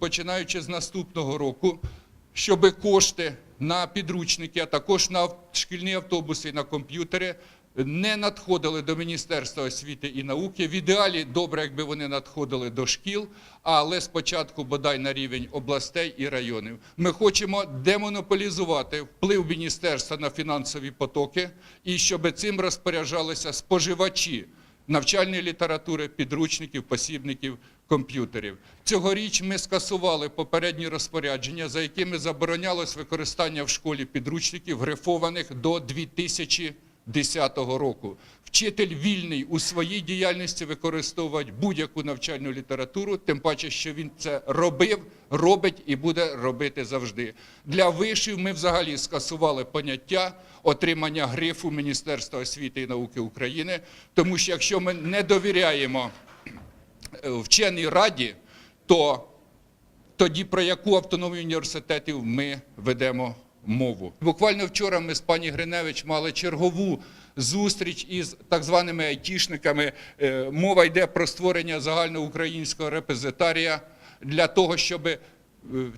починаючи з наступного року, щоб кошти на підручники, а також на шкільні автобуси і на комп'ютери не надходили до Міністерства освіти і науки. В ідеалі добре, якби вони надходили до шкіл, але спочатку бодай на рівень областей і районів. Ми хочемо демонополізувати вплив міністерства на фінансові потоки і щоб цим розпоряджалися споживачі навчальної літератури, підручників, посібників, комп'ютерів. Цьогоріч ми скасували попередні розпорядження, за якими заборонялось використання в школі підручників, грифованих до 2010 року. Вчитель вільний у своїй діяльності використовувати будь-яку навчальну літературу, тим паче, що він це робив, робить і буде робити завжди. Для вишів ми взагалі скасували поняття отримання грифу Міністерства освіти і науки України, тому що якщо ми не довіряємо вченій раді, то тоді про яку автономію університетів ми ведемо мову. Буквально вчора ми з пані Гриневич мали чергову зустріч із так званими айтішниками. Е, Мова йде про створення загальноукраїнського репозитарія для того, щоб е,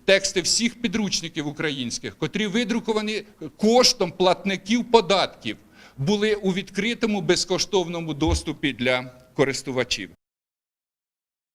тексти всіх підручників українських, котрі видруковані коштом платників податків, були у відкритому безкоштовному доступі для користувачів.